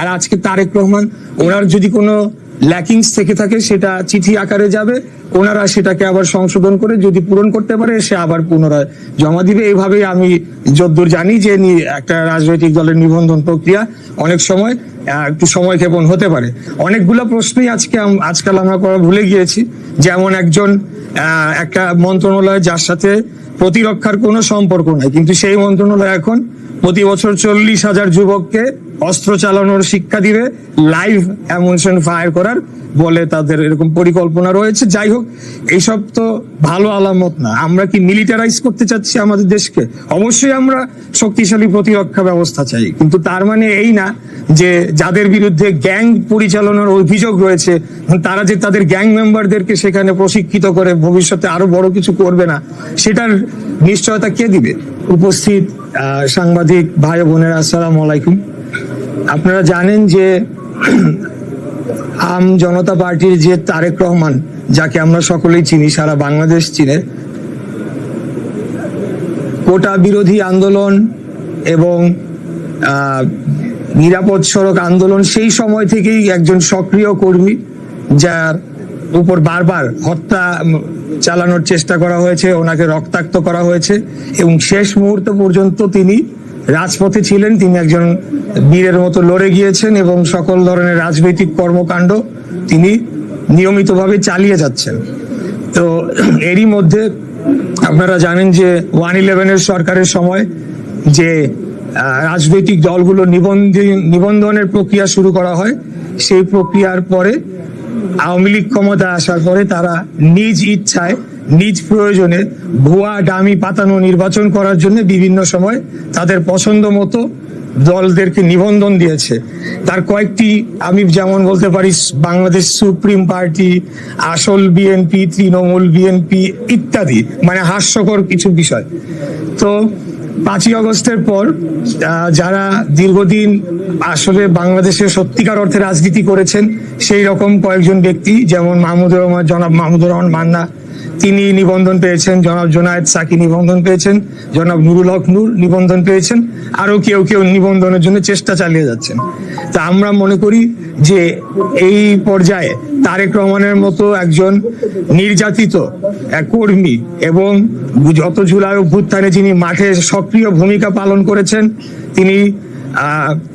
আর আজকে তারেক রহমান, ওনার যদি কোনো ল্যাকিংস থেকে থাকে, সেটা চিঠি আকারে যাবে। ওনারা সেটাকে আবার সংশোধন করে যদি পূরণ করতে পারে, সে আবার পুনরায় জমা দিবে। এইভাবেই আমি যদ্দূর জানি যে একটা রাজনৈতিক দলের নিবন্ধন প্রক্রিয়া অনেক সময় একটু সময় ক্ষেপণ হতে পারে। অনেকগুলো প্রশ্নই আজকে আজকাল আমরা করা ভুলে গিয়েছি। যেমন একজন একটা মন্ত্রণালয় যার সাথে প্রতিরক্ষার কোনো সম্পর্ক নাই, কিন্তু সেই মন্ত্রণালয় এখন প্রতি বছর চল্লিশ হাজার যুবককে অস্ত্র চালানোর শিক্ষা দিবে লাইভ অ্যামুনেশন ফায়ার করার বলে তাদের এরকম পরিকল্পনা রয়েছে। যাই হোক, এইসব তো ভালো আলামত না। আমরা কি মিলিটারাইজ করতে চাচ্ছি আমাদের দেশকে? অবশ্যই আমরা শক্তিশালী প্রতিরক্ষা ব্যবস্থা চাই। কিন্তু তার মানে এই না যে যাদের বিরুদ্ধে গ্যাং পরিচালনার অভিযোগ রয়েছে, তারা যে তাদের গ্যাং মেম্বারদেরকে সেখানে প্রশিক্ষিত করে ভবিষ্যতে আরও বড় কিছু করবে না, সেটার নিশ্চয়তা কে দিবে? উপস্থিত সাংবাদিক ভাই বোনেরা, আসসালামু আলাইকুম। আপনারা জানেন যে আম জনতা পার্টির যে তারেক রহমান, যাকে আমরা সকলেই চিনি, সারা বাংলাদেশ চিনে, কোটা বিরোধী আন্দোলন এবং নিরাপদ সড়ক আন্দোলন, সেই সময় থেকেই একজন সক্রিয় কর্মী, যার উপর বারবার হত্যা চালানোর চেষ্টা করা হয়েছে, ওনাকে রক্তাক্ত করা হয়েছে এবং শেষ মুহূর্ত পর্যন্ত তিনি রাজপথে ছিলেন, তিনি একজন বীরের মতো লড়ে গিয়েছেন এবং সকল ধরনের রাজনৈতিক কর্মকাণ্ড তিনি নিয়মিতভাবে চালিয়ে যাচ্ছেন। তো এরই মধ্যে আপনারা জানেন যে ওয়ান ইলেভেনের সরকারের সময় যে রাজনৈতিক দলগুলো নিবন্ধন নিবন্ধনের প্রক্রিয়া শুরু করা হয়, সেই প্রক্রিয়ার পরে আওয়ামী লীগ ক্ষমতা আসার পরে তারা নিজ ইচ্ছায়, নিজ প্রয়োজনে ভুয়া ডামি পাতানো নির্বাচন করার জন্য বিভিন্ন সময় তাদের পছন্দ মতো দলদেরকে নিবন্ধন দিয়েছে। তার কয়েকটি, আমি যেমন বলতে পারি, বাংলাদেশ সুপ্রিম পার্টি, আসল বিএনপি, তৃণমূল বিএনপি ইত্যাদি মানে হাস্যকর কিছু বিষয়। তো পাঁচই আগস্টের পর যারা দীর্ঘদিন আসলে বাংলাদেশে সত্যিকার অর্থে রাজনীতি করেছেন, সেই রকম কয়েকজন ব্যক্তি, যেমন মাহমুদুর রহমান, জনাব মাহমুদুর রহমান মান্না, তিনি নিবন্ধন পেয়েছেন, জনাব জোনায়েদ সাকি নিবন্ধন পেয়েছেন, জনাব নুরুল হক নূর নিবন্ধন পেয়েছেন আরও কেউ কেউ নিবন্ধনের জন্য চেষ্টা চালিয়ে যাচ্ছেন। তা আমরা মনে করি যে এই পর্যায়ে তারেক রহমানের মতো একজন নির্যাতিত কর্মী এবং যত জুলাই অভ্যুত্থানে যিনি মাঠে সক্রিয় ভূমিকা পালন করেছেন, তিনি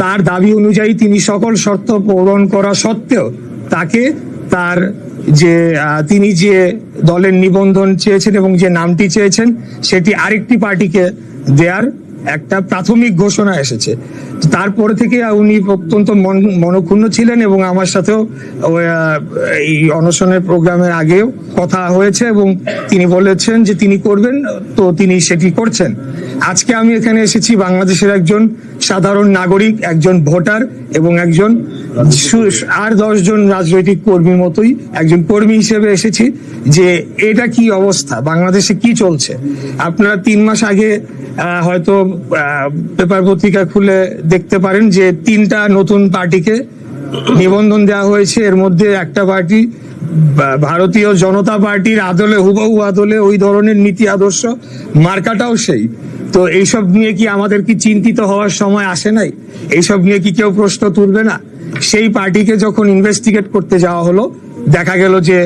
তার দাবি অনুযায়ী তিনি সকল শর্ত পূরণ করা সত্ত্বেও তাকে তার যে তিনি যে দলের নিবন্ধন চেয়েছেন এবং যে নামটি চেয়েছেন, সেটি আরেকটি পার্টিকে দেয়ার একটা প্রাথমিক ঘোষণা এসেছে। তারপরে থেকে উনি অত্যন্ত মন- মনক্ষুণ্ণ ছিলেন এবং আমার সাথেও এই অনশনের প্রোগ্রামের আগেও কথা হয়েছে এবং তিনি বলেছেন যে তিনি করবেন, তো তিনি সেটি করছেন। আজকে আমি এখানে এসেছি বাংলাদেশের একজন সাধারণ নাগরিক, একজন ভোটার এবং একজন আর দশজন রাজনৈতিক কর্মীর মতোই একজন কর্মী হিসেবে এসেছি যে এটা কি অবস্থা? বাংলাদেশে কি চলছে? আপনারা তিন মাস আগে হয়তো পেপার পত্রিকা খুলে দেখতে পারেন যে তিনটা নতুন পার্টিকে নিবন্ধন দেওয়া হয়েছে। এর মধ্যে একটা পার্টি ভারতীয় জনতা পার্টির আদলে, হুবহু আদলে ওই ধরনের নীতি আদর্শ, মার্কাটাও সেই। তো এইসব নিয়ে কি আমাদের কি চিন্তিত হওয়ার সময় আসে নাই? এইসব নিয়ে কি কেউ প্রশ্ন তুলবে না? সেই পার্টিকে যখন ইনভেস্টিগেট করতে যাওয়া হলো, দেখা গেল যে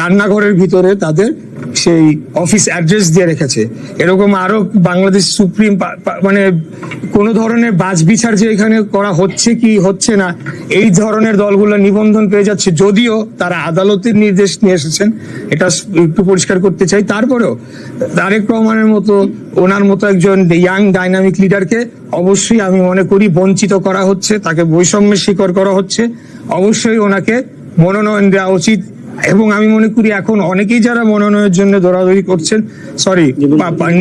রান্নাঘরের ভিতরে তাদের সেই অফিস অ্যাড্রেস দিয়ে রেখেছে। এরকম আরও বাংলাদেশ সুপ্রিম মানে কোন ধরনের বাজ বিচার যে এখানে করা হচ্ছে কি হচ্ছে না, এই ধরনের দলগুলো নিবন্ধন পেয়ে যাচ্ছে যদিও তারা আদালতের নির্দেশ নিয়ে এসেছেন, এটা একটু পরিষ্কার করতে চাই। তারপরেও তারেক রহমানের মতো, ওনার মতো একজন ইয়াং ডাইনামিক লিডারকে অবশ্যই আমি মনে করি বঞ্চিত করা হচ্ছে, তাকে বৈষম্যের শিকার করা হচ্ছে। অবশ্যই ওনাকে মনোনয়ন দেওয়া উচিত। এবং আমি মনে করি এখন অনেকেই যারা মনোনয়নের জন্য দৌড়াদৌড়ি করছেন সরি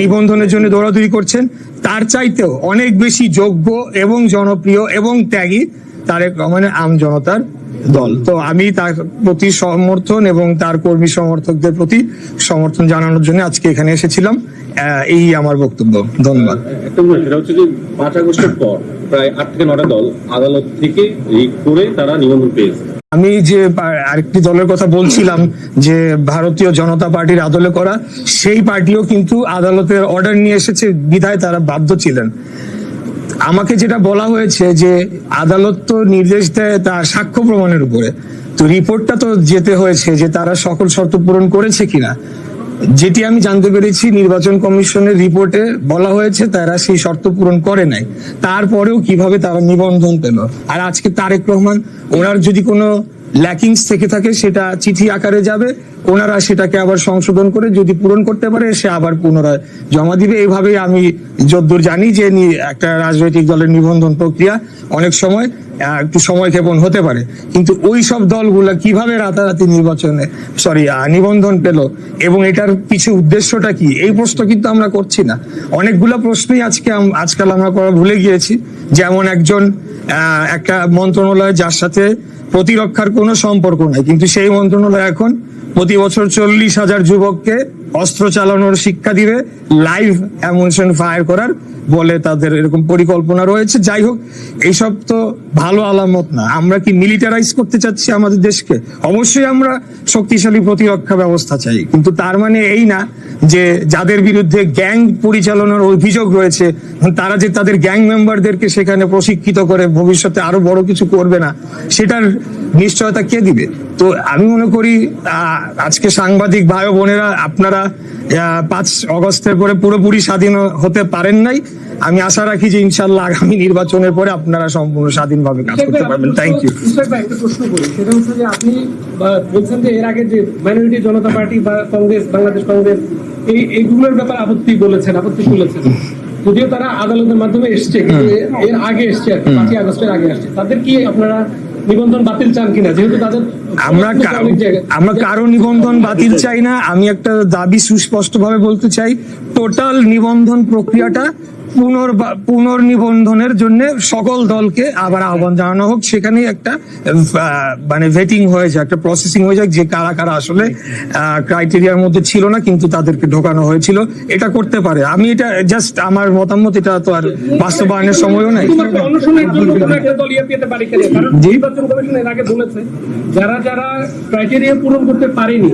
নিবন্ধনের জন্য দৌড়াদৌড়ি করছেন তার চাইতেও অনেক বেশি যোগ্য এবং জনপ্রিয় এবং ত্যাগী তারেক রহমানের আম জনতার দল। তো আমি তার প্রতি সমর্থন এবং তার কর্মী সমর্থকদের প্রতি সমর্থন জানানোর জন্য আজকে এখানে এসেছিলাম। এই আমার বক্তব্য। ধন্যবাদ। সেটা হচ্ছে যে পাঁচ আগস্টের পর প্রায় আট থেকে নটা দল আদালত থেকে রিট করে তারা নিবন্ধন পেয়েছে। আমি যে আরেকটি দলের কথা বলছিলাম যে ভারতীয় জনতা পার্টির আদলে করা, সেই পার্টিও কিন্তু আদালতের অর্ডার নিয়ে এসেছে, বিধায় তারা বাধ্য ছিলেন। আমাকে যেটা বলা হয়েছে যে আদালত তো নির্দেশ দেয় তার সাক্ষ্য প্রমাণের উপরে। তো রিপোর্টটা তো যেতে হয়েছে যে তারা সকল শর্ত পূরণ করেছে কিনা। যেটি আমি জানতে পেরেছি, নির্বাচন কমিশনের রিপোর্টে বলা হয়েছে তারা সেই শর্ত পূরণ করে নাই। তারপরেও কীভাবে তারা নিবন্ধন পেল? আর আজকে তারেক রহমান, ওনার যদি কোনো ল্যাকিংস থেকে থাকে, সেটা চিঠি আকারে যাবে। ওনারা সেটাকে আবার সংশোধন করে যদি পূরণ করতে পারে, সে আবার পুনরায় জমা দিবে। এইভাবেই আমি যদ্দূর জানি যে একটা রাজনৈতিক দলের নিবন্ধন প্রক্রিয়া অনেক সময় একটু সময় ক্ষেপণ হতে পারে। কিন্তু ওই সব দলগুলা কীভাবে রাতারাতি নির্বাচনে সরি নিবন্ধন পেল এবং এটার কিছু উদ্দেশ্যটা কি, এই প্রশ্ন কিন্তু আমরা করছি না। অনেকগুলো প্রশ্নই আজকে আজকাল আমরা করা ভুলে গিয়েছি। যেমন একজন একটা মন্ত্রণালয় যার সাথে প্রতিরক্ষার কোনো সম্পর্ক নাই। কিন্তু সেই মন্ত্রণালয় এখন প্রতি বছর চল্লিশ হাজার যুবককে অস্ত্র চালানোর শিক্ষা দিবে লাইভ অ্যামুনেশন ফায়ার করার বলে তাদের এরকম পরিকল্পনা রয়েছে। যাই হোক, এইসব তো ভালো আলামত না। আমরা কি মিলিটারাইজ করতে চাচ্ছি আমাদের দেশকে? অবশ্যই আমরা শক্তিশালী প্রতিরক্ষা ব্যবস্থা চাই। কিন্তু তার মানে এই না যে যাদের বিরুদ্ধে গ্যাং পরিচালনার অভিযোগ রয়েছে, তারা যে তাদের গ্যাং মেম্বারদেরকে সেখানে প্রশিক্ষিত করে ভবিষ্যতে আরও বড় কিছু করবে না, সেটার নিশ্চয়তা কে দিবে? তো আমি মনে করি আজকে সাংবাদিক ভাই বোনেরা, আপনারা আহ, পাঁচ অগস্টের পরে পুরোপুরি স্বাধীন হতে পারেন নাই। আমি আশা রাখি যে ইনশাল্লাহ আগামী নির্বাচনের পরে আপনারা সম্পূর্ণ স্বাধীনভাবে কাজ করতে পারবেন। থ্যাংক ইউ ইসরাক ভাই, একটা প্রশ্ন করি। সেটা হচ্ছে যে আপনি বলছেন যে এর আগে যে মাইনরিটি জনতা পার্টি বা কংগ্রেস বাংলাদেশ কংগ্রেস এই এইগুলোর ব্যাপারে আপত্তি বলেছেন আপত্তি তুলেছেন। যদিও তারা আদালতের মাধ্যমে এসছে এর আগে এসছে আর কি, পাঁচই আগস্টের আগে আসছে। তাদের কি আপনারা নিবন্ধন বাতিল চান কিনা? যেহেতু তাদের আমরা আমরা কারও নিবন্ধন বাতিল চাই না। আমি একটা দাবি সুস্পষ্ট ভাবে বলতে চাই। টোটাল নিবন্ধন প্রক্রিয়াটা পুনর পুনর্নিবন্ধনের জন্য সকল দলকে আবার আহ্বান জানানো হোক। সেখানে একটা মানে ভেটিং হয়ে যায় একটা প্রসেসিং হয়ে যায় যে কারা কারা আসলে ক্রাইটেরিয়ার মধ্যে ছিল না কিন্তু তাদেরকে ঢোকানো হয়েছিল। এটা করতে পারে। আমি এটা জাস্ট আমার মতামত এটা তো আর বাস্তবায়নের সময়ও নাই। যারা যারা ক্রাইটেরিয়া পূরণ করতে পারেনি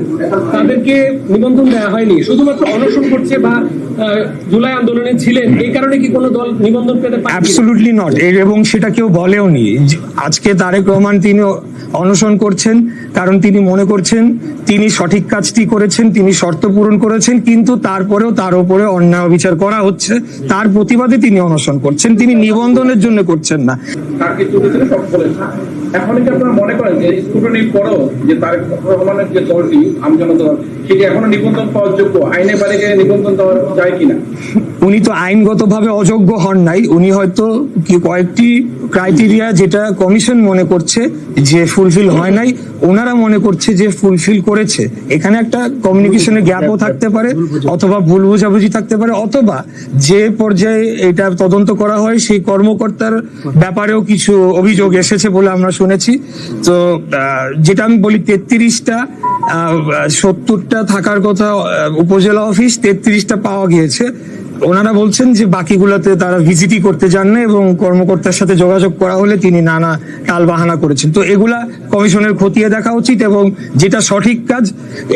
তাদেরকে নিবন্ধন দেওয়া হয়নি। শুধুমাত্র অনশন করছে বা জুলাই আন্দোলনে ছিলেন। এই কারণে কি কোনো দল নিবন্ধন পেতে পারে অ্যাবসলুটলি নট এবং সেটা কেউ বলেও নি। আজকে তারেক রহমান তিনি অনশন করছেন কারণ তিনি মনে করছেন তিনি সঠিক কাজটি করেছেন তিনি শর্ত পূরণ করেছেন কিন্তু তারপরেও তার উপরে অন্যায় বিচার করা হচ্ছে। তার প্রতিবাদে তিনি অনশন করছেন। তিনি নিবন্ধনের জন্য করছেন না। এখন কি আপনারা মনে করেন যে স্কুটনি পরও যে তারেক রহমানের যে দলটি আমজনতা দল, সেটি এখনও নিবন্ধন পাওয়ার যোগ্য? আইনে বাইরে গিয়ে নিবন্ধন দেওয়া যায় কিনা? উনি তো আইনগতভাবে অযোগ্য হন নাই। উনি হয়তো কয়েকটি ক্রাইটেরিয়া যেটা কমিশন মনে করছে যে ফুলফিল হয় নাই ওনারা মনে করছে যে ফুলফিল করেছে। এখানে একটা কমিউনিকেশনের গ্যাপও থাকতে পারে অথবা ভুল বোঝাবুঝি থাকতে পারে অথবা যে পর্যায়ে এটা তদন্ত করা হয় সেই কর্মকর্তার ব্যাপারেও কিছু অভিযোগ এসেছে বলে আমরা শুনেছি। তো যেটা আমি বলি তেত্রিশটা সত্তরটা থাকার কথা উপজেলা অফিস তেত্রিশটা পাওয়া গিয়েছে। ওনারা বলছেন যে বাকিগুলোতে তারা ভিজিটই করতে যান না এবং কর্মকর্তার সাথে যোগাযোগ করা হলে তিনি নানা টাল বাহানা করেছেন। তো এগুলা কমিশনের খতিয়ে দেখা উচিত এবং যেটা সঠিক কাজ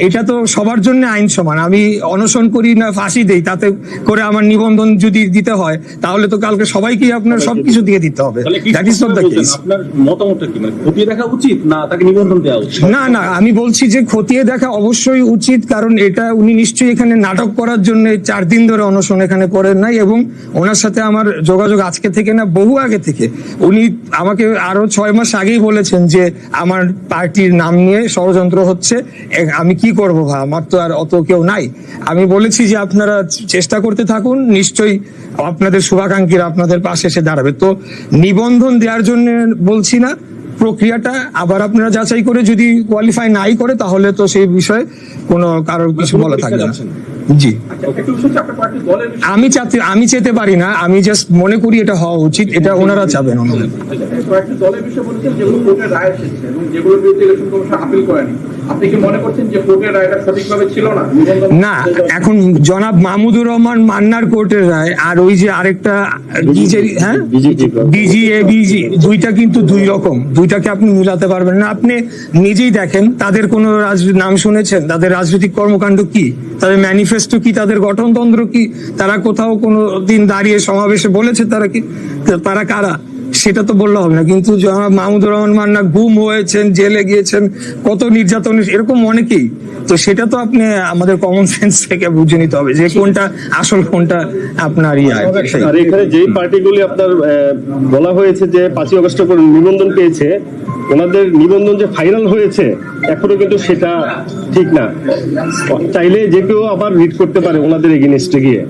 এটা তো সবার জন্য আইন সমান। আমি অনশন করি না ফাঁসি দেই তাতে করে আমার নিবন্ধন যদি দিতে হয় তাহলে তো কালকে সবাইকে আপনার সবকিছু দিয়ে দিতে হবে। That is not the case আপনার মতামতটা কি? মানে খতিয়ে দেখা উচিত না তাকে নিবন্ধন দেওয়া উচিত? না না আমি বলছি যে খতিয়ে দেখা অবশ্যই উচিত কারণ এটা উনি নিশ্চয়ই এখানে নাটক করার জন্য চার দিন ধরে অনশন এখানে করেন নাই এবং ওনার সাথে আমার যোগাযোগ আজকে থেকে না বহু আগে থেকে। উনি আমাকে আরও ছয় মাস আগেই বলেছেন যে আমার পার্টির নাম নিয়ে ষড়যন্ত্র হচ্ছে আমি কি করব ভাই? আমার তো আর অত কেউ নাই। আমি বলেছি যে আপনারা চেষ্টা করতে থাকুন নিশ্চয়ই আপনাদের শুভাকাঙ্ক্ষীরা আপনাদের পাশে এসে দাঁড়াবে। তো নিবন্ধন দেওয়ার জন্য বলছি না প্রক্রিয়াটা আবার আপনারা যাচাই করে যদি কোয়ালিফাই নাই করে তাহলে তো সেই বিষয়ে কোনো কারোর কিছু বলা থাকবে না। জি। আমি চাতে আমি চেতে পারি না আমি জাস্ট মনে করি এটা হওয়া উচিত এটা ওনারা চাবেন ওনাদের। আপনি কি মনে করছেন যে কোর্টের রায়টা সঠিকভাবে ছিল না? না এখন জনাব মাহমুদুর রহমান মান্নার কোর্টের রায় আর ওই যে আরেকটা হ্যাঁ? ডিজি এ বিজি দুইটা কিন্তু দুই রকম। দুইটাকে আপনি মিলাতে পারবেন না। আপনি নিজেই দেখেন তাদের কোনো রাজ- নাম শুনেছেন? তাদের রাজনৈতিক কর্মকাণ্ড কি? তাদের ম্যানিফেস্টো কি? তাদের গঠনতন্ত্র কি? তারা কোথাও কোনো দিন দাঁড়িয়ে সমাবেশে বলেছে তারা কি? তারা কারা? সেটা তো বললে হবে না। কিন্তু মাহমুদুর রহমান মান্না গুম হয়েছেন, জেলে গিয়েছেন, কত নির্যাতন এরকম অনেকেই। তো সেটা তো আপনি আমাদের কমন সেন্স থেকে বুঝে নিতে হবে যে কোনটা আসল, কোনটা আপনার ইয়া। আর এখানে যেই পার্টিগুলি আপনার বলা হয়েছে যে পাঁচই অগস্ট করে নিবন্ধন পেয়েছে, ওনাদের নিবন্ধন যে ফাইনাল হয়েছে, এখনও কিন্তু সেটা ঠিক না। চাইলে যে কেউ আবার রিড করতে পারে ওনাদের এগেনস্টে গিয়ে।